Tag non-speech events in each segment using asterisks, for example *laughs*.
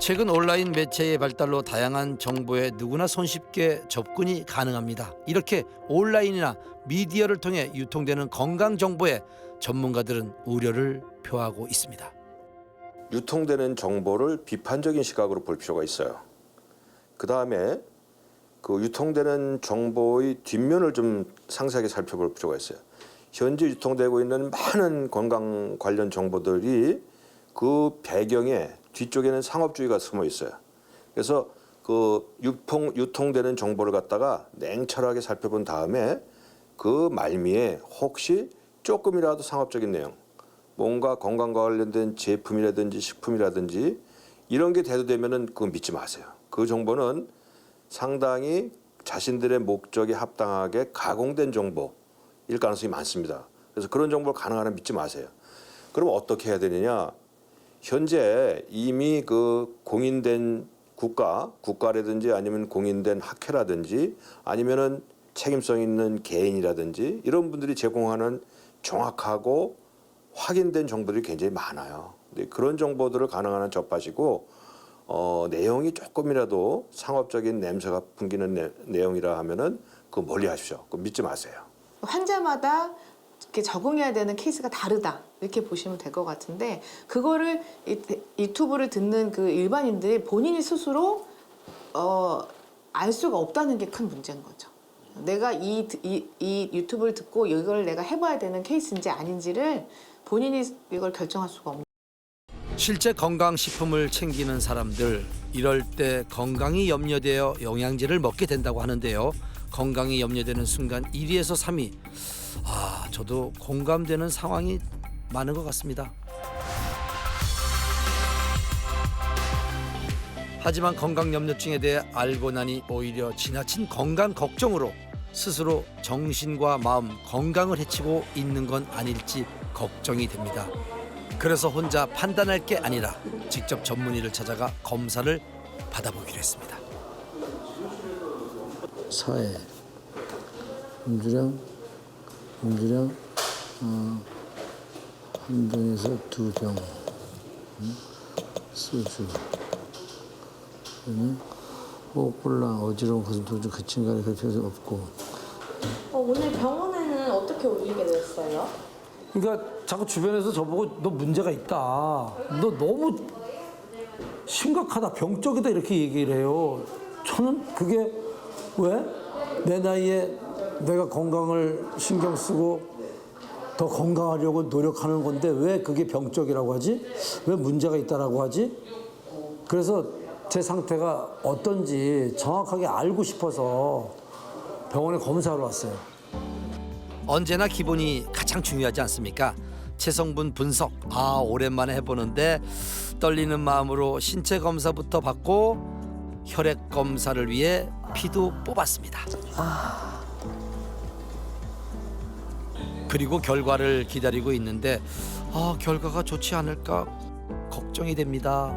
최근 온라인 매체의 발달로 다양한 정보에 누구나 손쉽게 접근이 가능합니다. 이렇게 온라인이나 미디어를 통해 유통되는 건강 정보에 전문가들은 우려를 표하고 있습니다. 유통되는 정보를 비판적인 시각으로 볼 필요가 있어요. 그 다음에 그 유통되는 정보의 뒷면을 좀 상세하게 살펴볼 필요가 있어요. 현재 유통되고 있는 많은 건강 관련 정보들이 그 배경에 뒤쪽에는 상업주의가 숨어 있어요. 그래서 그 유통 유통되는 정보를 갖다가 냉철하게 살펴본 다음에 그 말미에 혹시 조금이라도 상업적인 내용, 뭔가 건강과 관련된 제품이라든지 식품이라든지 이런 게 대두되면은 그거 믿지 마세요. 그 정보는 상당히 자신들의 목적에 합당하게 가공된 정보일 가능성이 많습니다. 그래서 그런 정보를 가능한 한 믿지 마세요. 그럼 어떻게 해야 되느냐? 현재 이미 그 공인된 국가, 국가라든지 아니면 공인된 학회라든지 아니면은 책임성 있는 개인이라든지 이런 분들이 제공하는 정확하고 확인된 정보들이 굉장히 많아요. 근데 그런 정보들을 가능한 한 접하시고 어, 내용이 조금이라도 상업적인 냄새가 풍기는 내, 내용이라 하면은 그 멀리 하십시오. 그 믿지 마세요. 환자마다 이렇게 적응해야 되는 케이스가 다르다 이렇게 보시면 될 것 같은데 그거를 이, 유튜브를 듣는 그 일반인들이 본인이 스스로 어, 알 수가 없다는 게 큰 문제인 거죠. 내가 이, 이, 이 유튜브를 듣고 이걸 내가 해봐야 되는 케이스인지 아닌지를 본인이 이걸 결정할 수가 없는. 실제 건강식품을 챙기는 사람들 이럴 때 건강이 염려되어 영양제를 먹게 된다고 하는데요. 건강이 염려되는 순간 1위에서 3위. 아, 저도 공감되는 상황이 많은 것 같습니다. 하지만 건강 염려증에 대해 알고 나니 오히려 지나친 건강 걱정으로 스스로 정신과 마음 건강을 해치고 있는 건 아닐지 걱정이 됩니다. 그래서 혼자 판단할 게 아니라 직접 전문의를 찾아가 검사를 받아보기로 했습니다. 사회 음주량 음주량 어, 한 병에서 두병 음, 소주 그다음에 호흡곤란 어지러운 가슴 통증 그친 간에 그렇게 해서 없고 어, 오늘 병원에는 어떻게 오시게 됐어요? 그러니까 자꾸 주변에서 저보고 너 문제가 있다. 너 너무 심각하다, 병적이다 이렇게 얘기를 해요. 저는 그게 왜? 내 나이에 내가 건강을 신경 쓰고 더 건강하려고 노력하는 건데 왜 그게 병적이라고 하지? 왜 문제가 있다라고 하지? 그래서 제 상태가 어떤지 정확하게 알고 싶어서 병원에 검사하러 왔어요. 언제나 기본이 가장 중요하지 않습니까? 체성분 분석 아 오랜만에 해보는데 떨리는 마음으로 신체 검사부터 받고 혈액 검사를 위해 피도 뽑았습니다. 그리고 결과를 기다리고 있는데 아 결과가 좋지 않을까 걱정이 됩니다.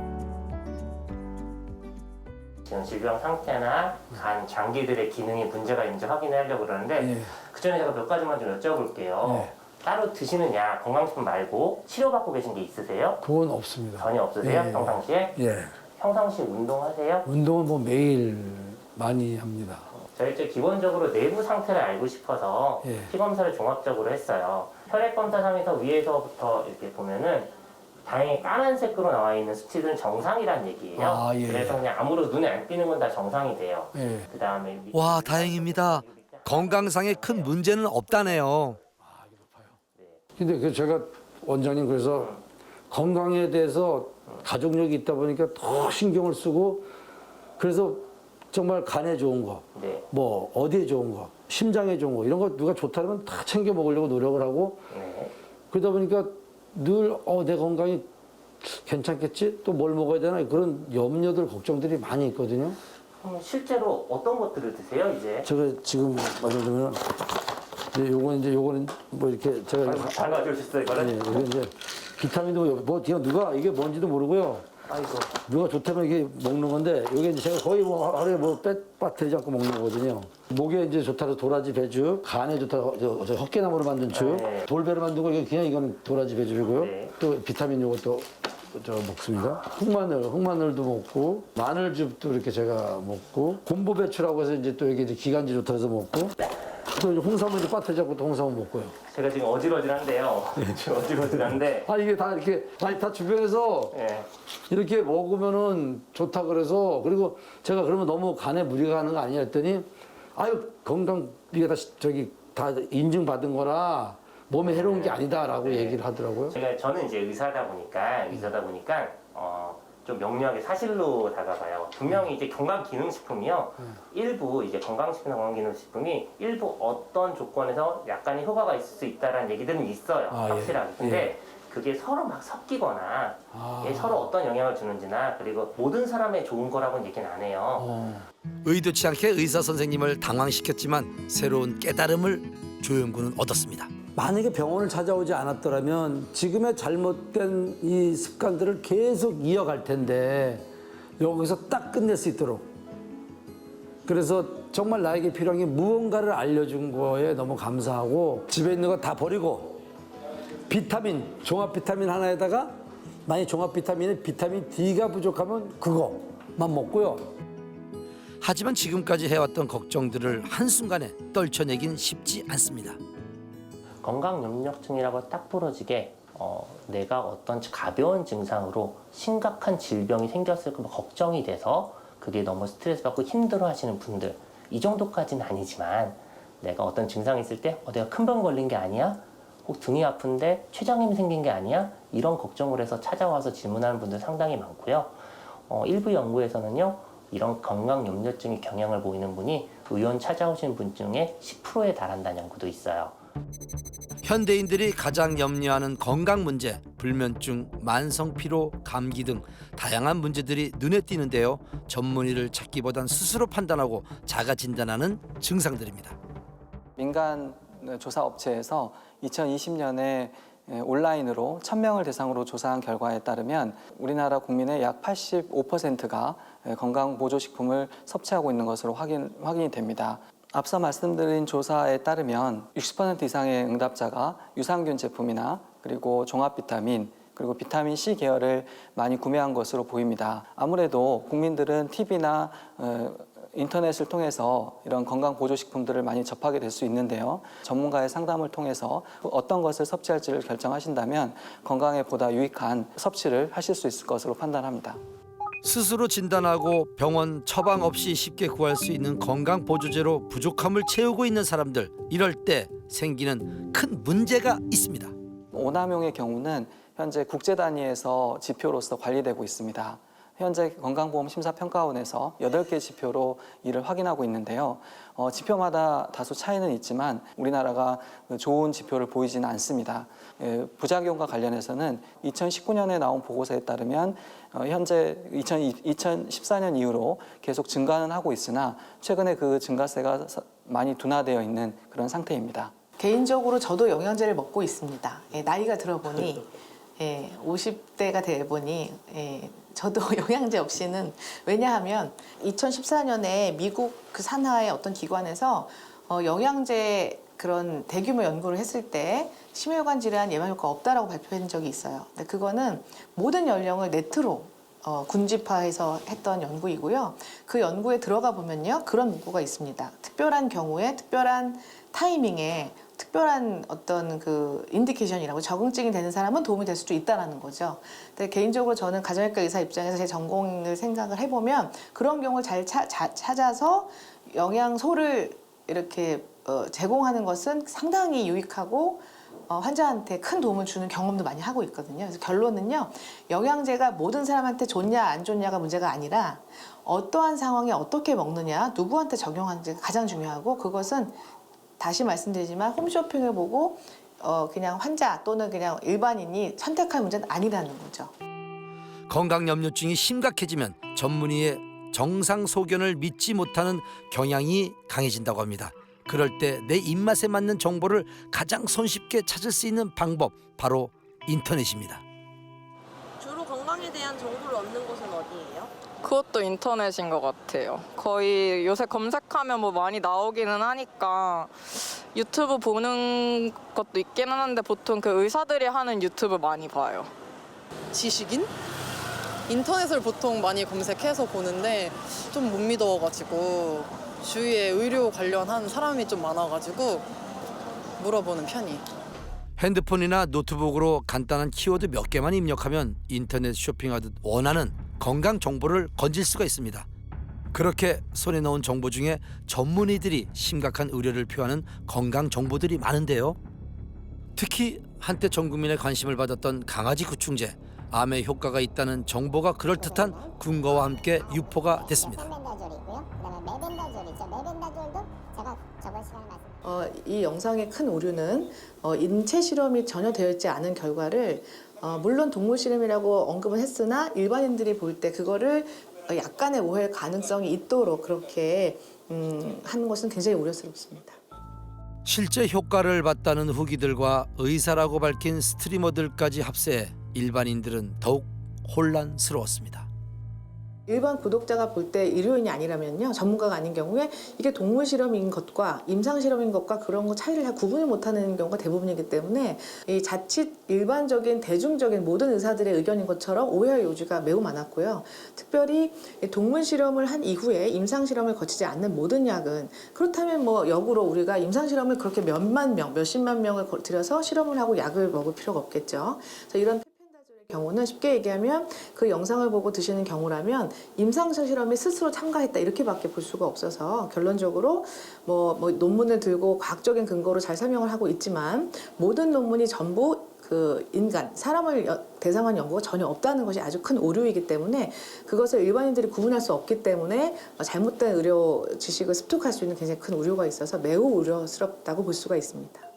지금 질병 상태나 간 장기들의 기능에 문제가 있는지 확인하려고 그러는데 예. 그 전에 제가 몇 가지만 좀 여쭤볼게요. 예. 따로 드시는 약, 건강식품 말고 치료받고 계신 게 있으세요? 그건 없습니다. 전혀 없으세요? 예. 평상시에? 예. 평상시 운동하세요? 운동은 뭐 매일 많이 합니다. 저희 쪽 기본적으로 내부 상태를 알고 싶어서 예. 피 검사를 종합적으로 했어요. 혈액 검사상에서 위에서부터 이렇게 보면은 다행히 까만색으로 나와 있는 수치들은 정상이란 얘기예요. 아, 예. 그래서 그냥 아무로 눈에 안 띄는 건 다 정상이 돼요. 예. 그 다음에 와 다행입니다. 건강상에 큰 문제는 없다네요. 근데 그 제가 원장님 그래서 건강에 대해서 가족력이 있다 보니까 더 신경을 쓰고 그래서 정말 간에 좋은 거, 네. 뭐 어디에 좋은 거, 심장에 좋은 거 이런 거 누가 좋다면 다 챙겨 먹으려고 노력을 하고 네. 그러다 보니까 늘 어, 내 건강이 괜찮겠지? 또 뭘 먹어야 되나? 그런 염려들, 걱정들이 많이 있거든요. 그럼 실제로 어떤 것들을 드세요 이제? 제가 지금 말하자면 이제 요거 이제 요거는 뭐 이렇게 제가 잘, 잘 가져오셨어요 이거는? 네, 이게 이제 비타민도 뭐 그냥 누가 이게 뭔지도 모르고요. 아이고 누가 좋다면 이게 먹는 건데 이게 이제 제가 거의 뭐 하루에 뭐 빼빠뜨리지 않고 먹는 거거든요. 목에 이제 좋다고 도라지 배즙, 간에 좋다고 저, 저 헛개나무로 만든 죽, 네. 돌배로 만든 거 이게 그냥 이거는 도라지 배즙이고요. 네. 또 비타민 요것도 저 먹습니다. 흑마늘, 흑마늘도 먹고 마늘즙도 이렇게 제가 먹고 곰보배추라고 해서 이제 또 이게 이제 기관지 좋다 해서 먹고 또 홍삼은 이제 밭에 잡고 또 홍삼은 먹고요. 제가 지금 어질어질한데요. 지금 *laughs* 어질어질한데 아 이게 다 이렇게 아니 다 주변에서 예. 이렇게 먹으면은 좋다 그래서 그리고 제가 그러면 너무 간에 무리가 가는 거 아니냐 했더니 아유 건강 이게 다 시- 저기 다 인증받은 거라 몸에 해로운 게 아니다라고 얘기를 하더라고요. 제가 저는 이제 의사다 보니까 의사다 보니까 어, 좀 명료하게 사실로 다가가요. 분명히 이제 건강기능식품이요. 일부 이제 건강식품이나 건강기능식품이 일부 어떤 조건에서 약간의 효과가 있을 수 있다라는 얘기들은 있어요. 아, 예. 확실하게. 근데 그게 서로 막 섞이거나 아. 이게 서로 어떤 영향을 주는지나 그리고 모든 사람에 좋은 거라고는 얘기는 안 해요. 어. 의도치 않게 의사 선생님을 당황시켰지만 새로운 깨달음을 조영구는 얻었습니다. 만약에 병원을 찾아오지 않았더라면 지금의 잘못된 이 습관들을 계속 이어갈 텐데 여기서 딱 끝낼 수 있도록 그래서 정말 나에게 필요한 게 무언가를 알려준 거에 너무 감사하고 집에 있는 거 다 버리고 비타민 종합 비타민 하나에다가 만약 종합 비타민에 비타민 D가 부족하면 그거만 먹고요. 하지만 지금까지 해왔던 걱정들을 한순간에 떨쳐내긴 쉽지 않습니다. 건강염려증이라고 딱 부러지게 어, 내가 어떤 가벼운 증상으로 심각한 질병이 생겼을 까 걱정이 돼서 그게 너무 스트레스 받고 힘들어 하시는 분들 이 정도까지는 아니지만 내가 어떤 증상이 있을 때 어, 내가 큰 병 걸린 게 아니야? 혹 등이 아픈데 췌장염이 생긴 게 아니야? 이런 걱정을 해서 찾아와서 질문하는 분들 상당히 많고요. 어, 일부 연구에서는요, 이런 건강 염려증의 경향을 보이는 분이 의원 찾아오신 분 중에 10%에 달한다는 연구도 있어요. 현대인들이 가장 염려하는 건강 문제, 불면증, 만성 피로, 감기 등 다양한 문제들이 눈에 띄는데요. 전문의를 찾기보단 스스로 판단하고 자가 진단하는 증상들입니다. 민간 조사 업체에서 2020년에 온라인으로 1000명을 대상으로 조사한 결과에 따르면 우리나라 국민의 약 85%가 건강 보조식품을 섭취하고 있는 것으로 확인, 확인이 됩니다. 앞서 말씀드린 조사에 따르면 60% 이상의 응답자가 유산균 제품이나 그리고 종합 비타민 그리고 비타민 C 계열을 많이 구매한 것으로 보입니다. 아무래도 국민들은 TV나 인터넷을 통해서 이런 건강 보조 식품들을 많이 접하게 될 수 있는데요. 전문가의 상담을 통해서 어떤 것을 섭취할지를 결정하신다면 건강에 보다 유익한 섭취를 하실 수 있을 것으로 판단합니다. 스스로 진단하고 병원 처방 없이 쉽게 구할 수 있는 건강 보조제로 부족함을 채우고 있는 사람들 이럴 때 생기는 큰 문제가 있습니다. 오남용의 경우는 현재 국제 단위에서 지표로서 관리되고 있습니다. 현재 건강보험 심사평가원에서 8개 지표로 이를 확인하고 있는데요. 어, 지표마다 다소 차이는 있지만 우리나라가 그 좋은 지표를 보이지는 않습니다. 예, 부작용과 관련해서는 2019년에 나온 보고서에 따르면 어, 현재 2000, 2014년 이후로 계속 증가는 하고 있으나 최근에 그 증가세가 서- 많이 둔화되어 있는 그런 상태입니다. 개인적으로 저도 영양제를 먹고 있습니다. 예, 나이가 들어보니 예, 50대가 돼 보니 예, 저도 *laughs* 영양제 없이는 왜냐하면 2014년에 미국 그 산하의 어떤 기관에서 어, 영양제 그런 대규모 연구를 했을 때 심혈관 질환 예방 효과 없다라고 발표한 적이 있어요. 근데 그거는 모든 연령을 네트로 어, 군집화해서 했던 연구이고요. 그 연구에 들어가 보면요. 그런 문구가 있습니다. 특별한 경우에 특별한 타이밍에 특별한 어떤 그 인디케이션이라고 적응증이 되는 사람은 도움이 될 수도 있다라는 거죠. 근데 개인적으로 저는 가정의과 의사 입장에서 제 전공을 생각을 해보면 그런 경우를 잘 차- 자- 찾아서 영양소를 이렇게 어, 제공하는 것은 상당히 유익하고 어, 환자한테 큰 도움을 주는 경험도 많이 하고 있거든요. 그래서 결론은요, 영양제가 모든 사람한테 좋냐 안 좋냐가 문제가 아니라 어떠한 상황에 어떻게 먹느냐, 누구한테 적용하는지가 가장 중요하고 그것은 다시 말씀드리지만 홈쇼핑을 보고 어, 그냥 환자 또는 그냥 일반인이 선택할 문제는 아니라는 거죠. 건강 염려증이 심각해지면 전문의의 정상 소견을 믿지 못하는 경향이 강해진다고 합니다. 그럴 때 내 입맛에 맞는 정보를 가장 손쉽게 찾을 수 있는 방법 바로 인터넷입니다. 주로 건강에 대한 정보를 얻는 곳은 어디예요? 그것도 인터넷인 것 같아요. 거의 요새 검색하면 뭐 많이 나오기는 하니까 유튜브 보는 것도 있기는 한데 보통 그 의사들이 하는 유튜브 많이 봐요. 지식인? 인터넷을 보통 많이 검색해서 보는데 좀 못 믿어가지고 주위에 의료 관련한 사람이 좀 많아가지고 물어보는 편이에요. 핸드폰이나 노트북으로 간단한 키워드 몇 개만 입력하면 인터넷 쇼핑하듯 원하는 건강 정보를 건질 수가 있습니다. 그렇게 손에 넣은 정보 중에 전문의들이 심각한 의료를 표하는 건강 정보들이 많은데요. 특히 한때 전 국민의 관심을 받았던 강아지 구충제, 암에 효과가 있다는 정보가 그럴듯한 근거와 함께 유포가 됐습니다. 어, 이 영상의 큰 오류는 어, 인체 실험이 전혀 되어 있지 않은 결과를 어, 물론 동물 실험이라고 언급은 했으나 일반인들이 볼 때 그거를 어, 약간의 오해 가능성이 있도록 그렇게 음, 하는 것은 굉장히 우려스럽습니다. 실제 효과를 봤다는 후기들과 의사라고 밝힌 스트리머들까지 합세해 일반인들은 더욱 혼란스러웠습니다. 일반 구독자가 볼 때 의료인이 아니라면요 전문가가 아닌 경우에 이게 동물 실험인 것과 임상 실험인 것과 그런 거 차이를 잘 구분을 못하는 경우가 대부분이기 때문에 이 자칫 일반적인 대중적인 모든 의사들의 의견인 것처럼 오해와 요지가 매우 많았고요. 특별히 이 동물 실험을 한 이후에 임상 실험을 거치지 않는 모든 약은 그렇다면 뭐 역으로 우리가 임상 실험을 그렇게 몇만 명, 몇십만 명을 거- 들여서 실험을 하고 약을 먹을 필요가 없겠죠. 그래서 이런 경우는 쉽게 얘기하면 그 영상을 보고 드시는 경우라면 임상실 실험에 스스로 참가했다 이렇게밖에 볼 수가 없어서 결론적으로 뭐, 뭐 논문을 들고 과학적인 근거로 잘 설명을 하고 있지만 모든 논문이 전부 그 인간 사람을 여- 대상한 연구가 전혀 없다는 것이 아주 큰 오류이기 때문에 그것을 일반인들이 구분할 수 없기 때문에 잘못된 의료 지식을 습득할 수 있는 굉장히 큰 우려가 있어서 매우 우려스럽다고 볼 수가 있습니다.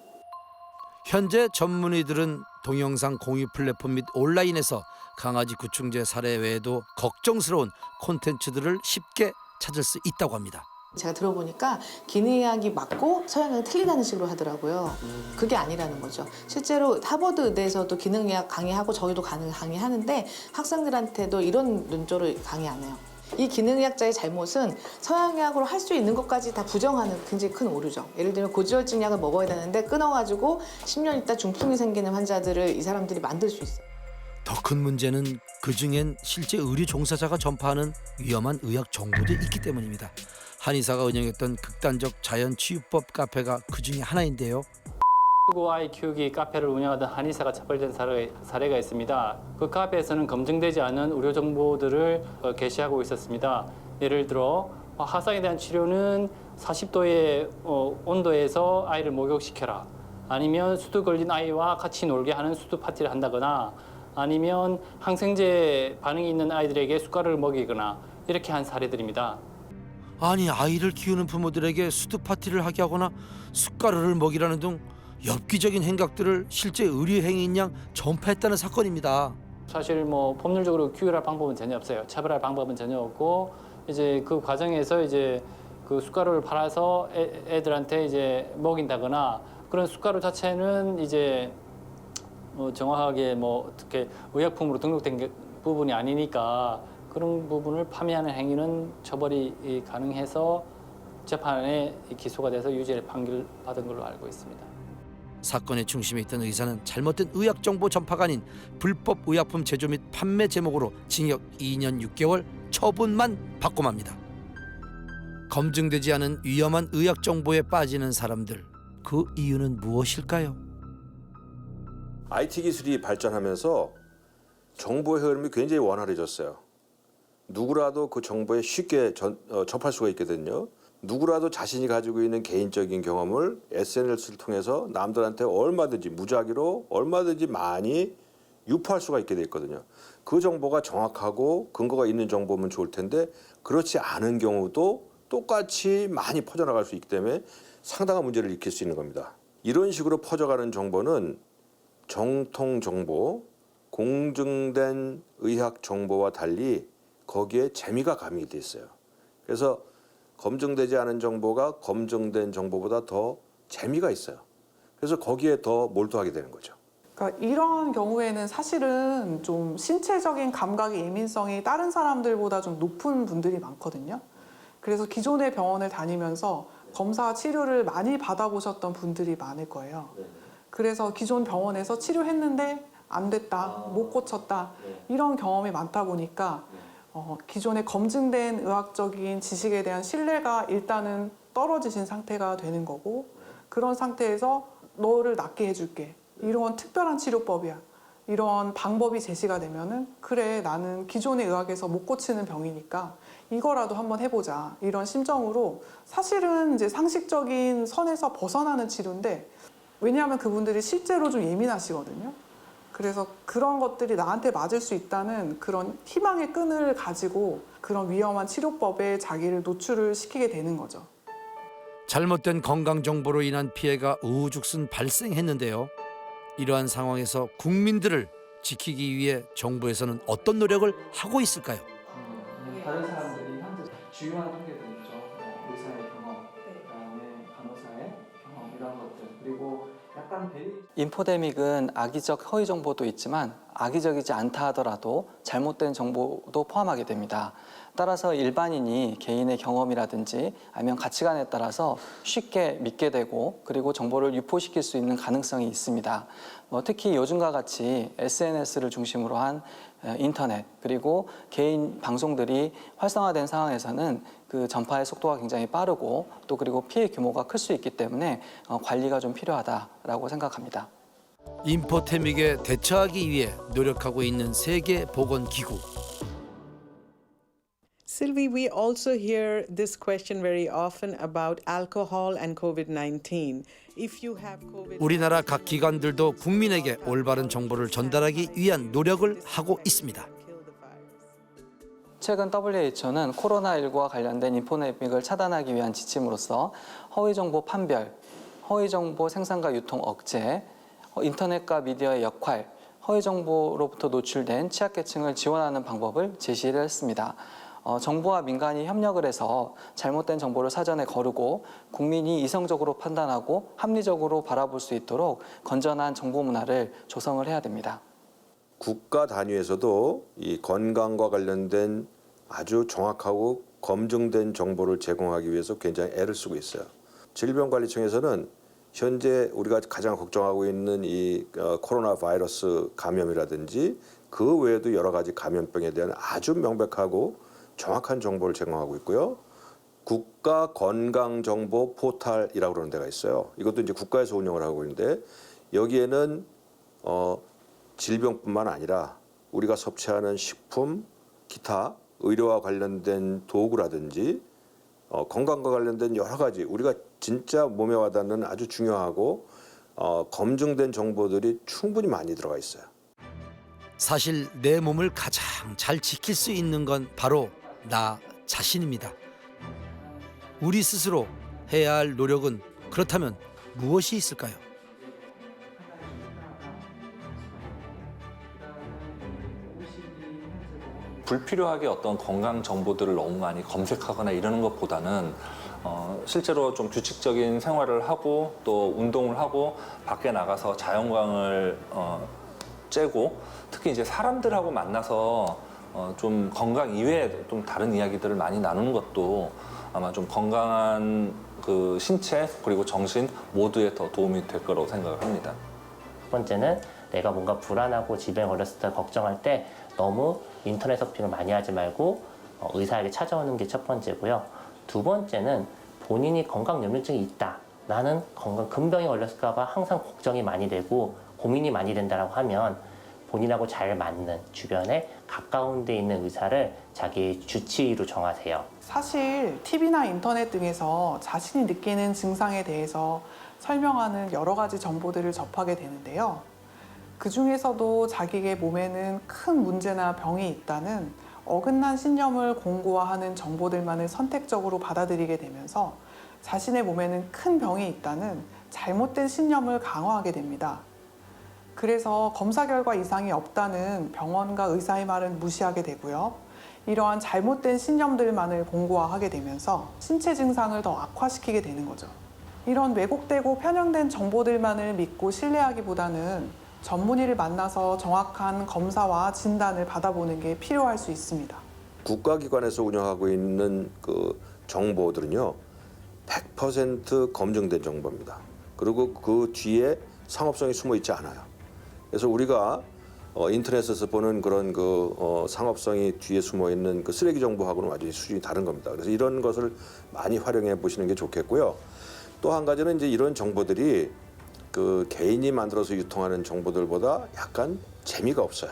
현재 전문의들은 동영상 공유 플랫폼 및 온라인에서 강아지 구충제 사례 외에도 걱정스러운 콘텐츠들을 쉽게 찾을 수 있다고 합니다. 제가 들어보니까 기내의학이 맞고 서양의학이 틀리다는 식으로 하더라고요. 그게 아니라는 거죠. 실제로 하버드 의대에서도 기능의학 강의하고 저희도 강의하는데 학생들한테도 이런 논조를 강의 안 해요. 이 기능의학자의 잘못은 서양의학으로 할 수 있는 것까지 다 부정하는 굉장히 큰 오류죠. 예를 들면 고지혈증 약을 먹어야 되는데 끊어가지고 10년 있다 중풍이 생기는 환자들을 이 사람들이 만들 수 있어요. 더 큰 문제는 그 중엔 실제 의료 종사자가 전파하는 위험한 의학 정보도 있기 때문입니다. 한의사가 운영했던 극단적 자연 치유법 카페가 그 중에 하나인데요. 수고 아이 키우기 카페를 운영하던 한의사가 처벌된 사례, 사례 가 있습니다. 그 카페에서는 검증되지 않은 의료 정보들을 어, 게시하고 있었습니다. 예를 들어 어, 화상에 대한 치료는 40도의 어, 온도에서 아이를 목욕시켜라. 아니면 수두 걸린 아이와 같이 놀게 하는 수두 파티를 한다거나 아니면 항생제 반응이 있는 아이들에게 숟가락을 먹이거나 이렇게 한 사례들입니다. 아니 아이를 키우는 부모들에게 수드 파티를 하게 하거나 숟가루를 먹이라는 등 엽기적인 행각들을 실제 의료 행위인 양 전파했다는 사건입니다. 사실 뭐 법률적으로 규율할 방법은 전혀 없어요. 처벌할 방법은 전혀 없고 이제 그 과정에서 이제 그 숟가루를 팔아서 애, 애들한테 이제 먹인다거나 그런 숟가루 자체는 이제 뭐 정확하게 뭐 어떻게 의약품으로 등록된 게 부분이 아니니까 그런 부분을 판매하는 행위는 처벌이 이 가능해서 재판에 기소가 돼서 유죄 판결 받은 걸로 알고 있습니다. 사건의 중심에 있던 의사는 잘못된 의학 정보 전파가 아닌 불법 의약품 제조 및 판매 제목으로 징역 2년 6개월 처분만 받고 맙니다. 검증되지 않은 위험한 의학 정보에 빠지는 사람들 그 이유는 무엇일까요? IT 기술이 발전하면서 정보의 흐름이 굉장히 원활해졌어요. 누구라도 그 정보에 쉽게 전- 어, 접할 수가 있거든요. 누구라도 자신이 가지고 있는 개인적인 경험을 SNS를 통해서 남들한테 얼마든지 무작위로 얼마든지 많이 유포할 수가 있게 돼 있거든요. 그 정보가 정확하고 근거가 있는 정보면 좋을 텐데 그렇지 않은 경우도 똑같이 많이 퍼져나갈 수 있기 때문에 상당한 문제를 일으킬 수 있는 겁니다. 이런 식으로 퍼져가는 정보는 정통 정보, 공증된 의학 정보와 달리 거기에 재미가 가미돼 있어요. 그래서 검증되지 않은 정보가 검증된 정보보다 더 재미가 있어요. 그래서 거기에 더 몰두하게 되는 거죠. 그러니까 이런 경우에는 사실은 좀 신체적인 감각의 예민성이 다른 사람들보다 좀 높은 분들이 많거든요. 그래서 기존의 병원을 다니면서 검사 치료를 많이 받아보셨던 분들이 많을 거예요. 그래서 기존 병원에서 치료했는데 안 됐다, 못 고쳤다 이런 경험이 많다 보니까 어, 기존에 검증된 의학적인 지식에 대한 신뢰가 일단은 떨어지신 상태가 되는 거고 그런 상태에서 너를 낫게 해줄게. 이런 특별한 치료법이야. 이런 방법이 제시가 되면은 그래 나는 기존의 의학에서 못 고치는 병이니까 이거라도 한번 해보자. 이런 심정으로 사실은 이제 상식적인 선에서 벗어나는 치료인데 왜냐하면 그분들이 실제로 좀 예민하시거든요. 그래서 그런 것들이 나한테 맞을 수 있다는 그런 희망의 끈을 가지고 그런 위험한 치료법에 자기를 노출을 시키게 되는 거죠. 잘못된 건강 정보로 인한 피해가 우후죽순 발생했는데요. 이러한 상황에서 국민들을 지키기 위해 정부에서는 어떤 노력을 하고 있을까요? 다른 사람들이 현재 주요한 통계들 있죠. 뭐 의사의 경험, 그다음에 간호사의 경험 이런 것들 그리고 약간 베리 인포데믹은 악의적 허위 정보도 있지만 악의적이지 않다 하더라도 잘못된 정보도 포함하게 됩니다. 따라서 일반인이 개인의 경험이라든지 아니면 가치관에 따라서 쉽게 믿게 되고 그리고 정보를 유포시킬 수 있는 가능성이 있습니다. 뭐 특히 요즘과 같이 SNS를 중심으로 한 에, 인터넷 그리고 개인 방송들이 활성화된 상황에서는 그 전파의 속도가 굉장히 빠르고 또 그리고 피해 규모가 클 수 있기 때문에 어, 관리가 좀 필요하다라고 생각합니다. 인포테믹에 대처하기 위해 노력하고 있는 세계 보건 기구. Sylvie, we also hear this question very often about alcohol and COVID 19. If you have COVID 우리나라 각 기관들도 국민에게 올바른 정보를 전달하기 위한 노력을 하고 있습니다. 최근 WHO는 코로나19와 관련된 인포데믹을 차단하기 위한 지침으로서 허위 정보 판별, 허위 정보 생산과 유통 억제, 어, 인터넷과 미디어의 역할, 허위 정보로부터 노출된 취약계층을 지원하는 방법을 제시를 했습니다. 어, 정부와 민간이 협력을 해서 잘못된 정보를 사전에 거르고 국민이 이성적으로 판단하고 합리적으로 바라볼 수 있도록 건전한 정보 문화를 조성을 해야 됩니다. 국가 단위에서도 이 건강과 관련된 아주 정확하고 검증된 정보를 제공하기 위해서 굉장히 애를 쓰고 있어요. 질병관리청에서는 현재 우리가 가장 걱정하고 있는 이 어, 코로나 바이러스 감염이라든지 그 외에도 여러 가지 감염병에 대한 아주 명백하고 정확한 정보를 제공하고 있고요. 국가 건강 정보 포탈이라고 그러는 데가 있어요. 이것도 이제 국가에서 운영을 하고 있는데 여기에는 어 질병뿐만 아니라 우리가 섭취하는 식품, 기타 의료와 관련된 도구라든지 어, 건강과 관련된 여러 가지 우리가 진짜 몸에 와닿는 아주 중요하고 어, 검증된 정보들이 충분히 많이 들어가 있어요. 사실 내 몸을 가장 잘 지킬 수 있는 건 바로 나 자신입니다. 우리 스스로 해야 할 노력은 그렇다면 무엇이 있을까요? 불필요하게 어떤 건강 정보들을 너무 많이 검색하거나 이러는 것보다는 어, 실제로 좀 규칙적인 생활을 하고 또 운동을 하고 밖에 나가서 자연광을 어, 쬐고 특히 이제 사람들하고 만나서 어, 좀 건강 이외에 좀 다른 이야기들을 많이 나누는 것도 아마 좀 건강한 그 신체 그리고 정신 모두에 더 도움이 될 거라고 생각을 합니다. 첫 번째는 내가 뭔가 불안하고 질병에 걸렸을 때 걱정할 때 너무 인터넷 서핑을 많이 하지 말고 어, 의사에게 찾아오는 게 첫 번째고요. 두 번째는 본인이 건강 염려증이 있다. 나는 건강 근병에 걸렸을까봐 항상 걱정이 많이 되고 고민이 많이 된다라고 하면 본인하고 잘 맞는 주변에 가까운 데 있는 의사를 자기의 주치의로 정하세요. 사실 TV나 인터넷 등에서 자신이 느끼는 증상에 대해서 설명하는 여러 가지 정보들을 접하게 되는데요. 그 중에서도 자기의 몸에는 큰 문제나 병이 있다는 어긋난 신념을 공고화하는 정보들만을 선택적으로 받아들이게 되면서 자신의 몸에는 큰 병이 있다는 잘못된 신념을 강화하게 됩니다. 그래서 검사 결과 이상이 없다는 병원과 의사의 말은 무시하게 되고요. 이러한 잘못된 신념들만을 공고화하게 되면서 신체 증상을 더 악화시키게 되는 거죠. 이런 왜곡되고 편향된 정보들만을 믿고 신뢰하기보다는 전문의를 만나서 정확한 검사와 진단을 받아보는 게 필요할 수 있습니다. 국가기관에서 운영하고 있는 그 정보들은요, 100% 검증된 정보입니다. 그리고 그 뒤에 상업성이 숨어 있지 않아요. 그래서 우리가 어, 인터넷에서 보는 그런 그 어, 상업성이 뒤에 숨어 있는 그 쓰레기 정보하고는 완전히 수준이 다른 겁니다. 그래서 이런 것을 많이 활용해 보시는 게 좋겠고요. 또 한 가지는 이제 이런 정보들이 그 개인이 만들어서 유통하는 정보들보다 약간 재미가 없어요.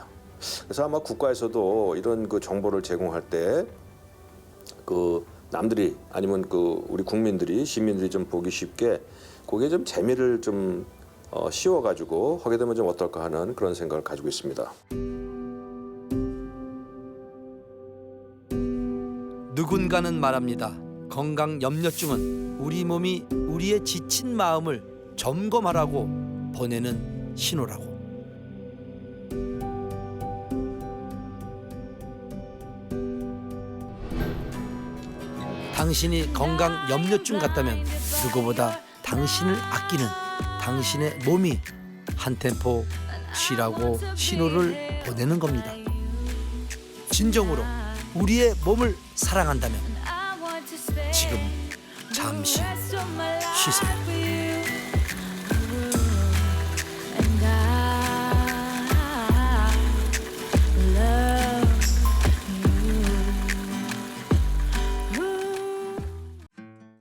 그래서 아마 국가에서도 이런 그 정보를 제공할 때 그 남들이 아니면 그 우리 국민들이 시민들이 좀 보기 쉽게 거기에 좀 재미를 좀 어, 씌워가지고 하게 되면 좀 어떨까 하는 그런 생각을 가지고 있습니다. 누군가는 말합니다. 건강 염려증은 우리 몸이 우리의 지친 마음을 점검하라고 보내는 신호라고. 당신이 건강 염려증 같다면 누구보다 당신을 아끼는 당신의 몸이 한 템포 쉬라고 신호를 보내는 겁니다. 진정으로 우리의 몸을 사랑한다면 지금 잠시 쉬세요.